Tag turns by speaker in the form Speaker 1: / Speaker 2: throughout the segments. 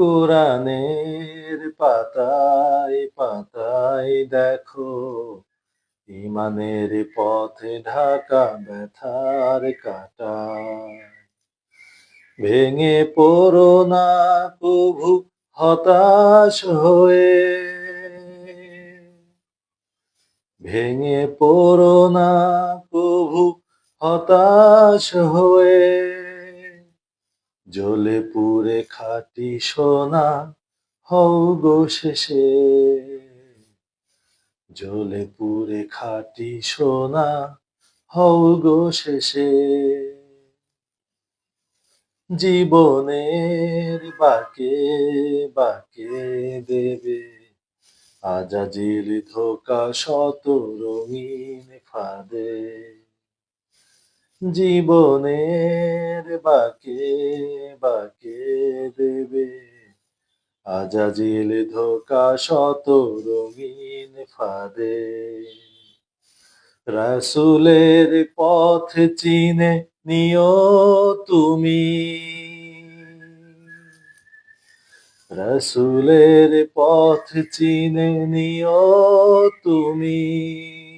Speaker 1: কোরআনের পাতায় পাতায় দেখো ইমানের পথে ঢাকা ব্যথার কাটা। ভেঙে পড়ো না প্রভু, হতাশ হয়ে। ভেঙে পড়ো না প্রভু, হতাশ হয়ে। জ্বলে পুড়ে খাটি সোনা, হও গো শেষে। জ্বলে পুড়ে খাটি সোনা, হও গো শেষে। জীবনের বাকে বাকে দেবে আজাজিল ধোকা শত রঙিন ফাঁদে। জীবনের বাকে বাকে দেবে। আজাজিল ধোকা শত রঙিন ফাঁদে। রাসুলের পথ চিনে নিও তুমি। রসুলের পথ চিনে নিও তুমি।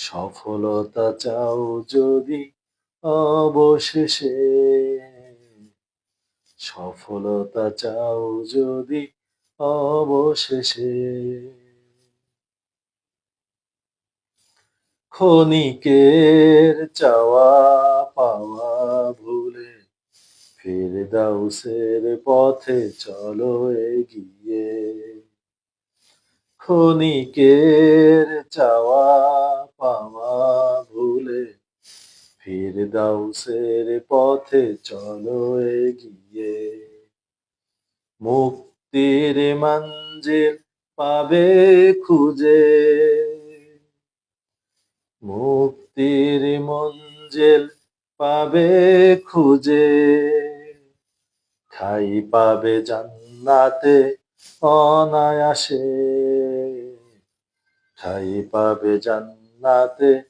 Speaker 1: সফলতা চাও যদি অবশেষে। সফলতা চাও যদি অবশেষে। ক্ষণিকের চাওয়া পাওয়া ভুলে ফেরদাউসের পথে চলো এগিয়ে। ক্ষণিকের চাওয়া পাওয়া ভুলে ফিরদাউসের পথে চলো এগিয়ে। মুক্তির মঞ্জিল পাবে খুঁজে। মুক্তির মঞ্জিল পাবে খুঁজে। ঠাই পাবে জান্নাতে অনায়াসে। ঠাই পাবে জান্নাতে